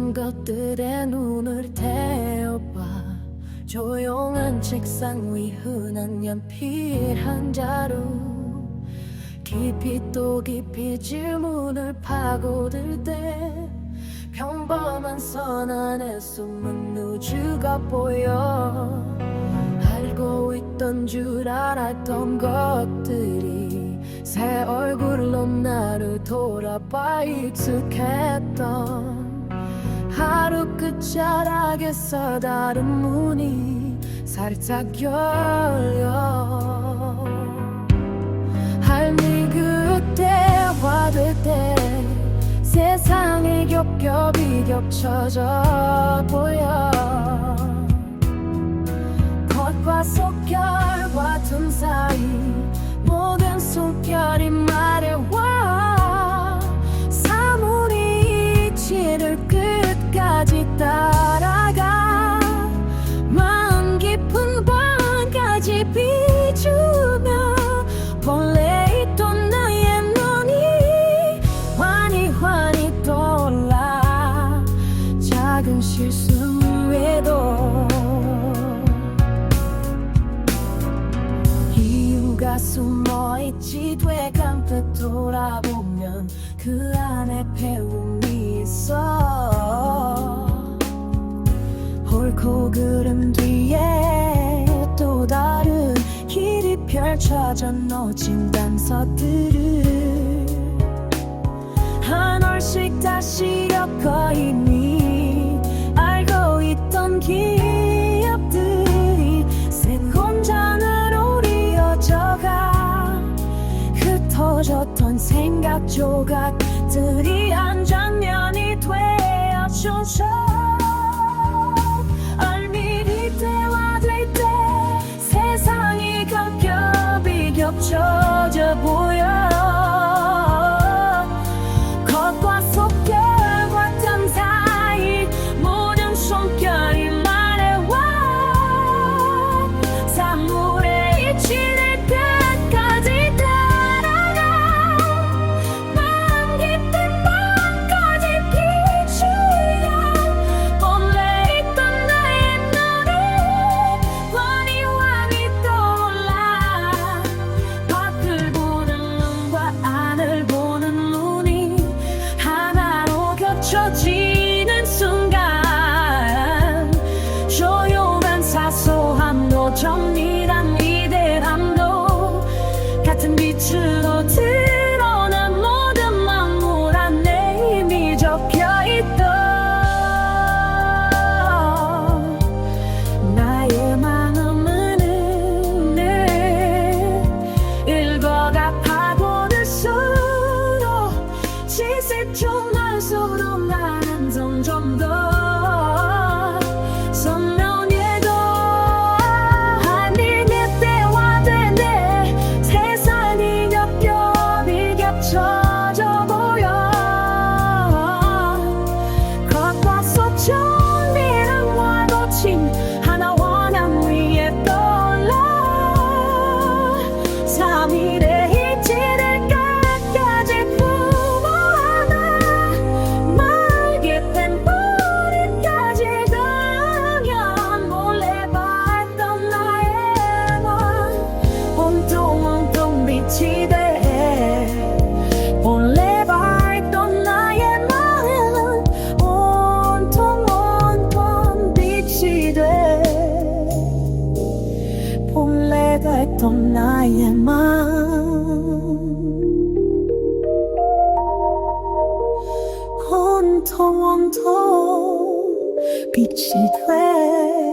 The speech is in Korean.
수많은 것들의 눈을 태워봐. 조용한 책상 위 흔한 연필 한 자루. 깊이 또 깊이 질문을 파고들 때 평범한 선 안에 숨은 우주가 보여. 알고 있던 줄 알았던 것들이 새 얼굴로 나를 돌아봐 익숙했던 하루 끝자락에서 다른 문이 살짝 열려. 할미 그때 화될 때 세상이 겹겹이 겹쳐져 보여. 겉과 속결과 틈 사이 모든 숨결 작은 실수에도 이유가 숨어있지 되감듯 돌아보면 그 안에 배움이 있어. 옳고 그름 뒤에 또 다른 길이 펼쳐져 놓진 단서들을 조각들이 한 장면이 되어 춤춰 얼미리 대화될 때 세상이 겹겹이 겹쳐져 보여 겹쳐지는 순간 조용한 사소함도 정밀한 위대함도 같은 빛으로 드러난 모든 만물 안에 이미 적혀있던 나의 마음은 늘 읽어가 파고들수록 지새총 본래 밝던 나의 마음 온통 온통 빛이 돼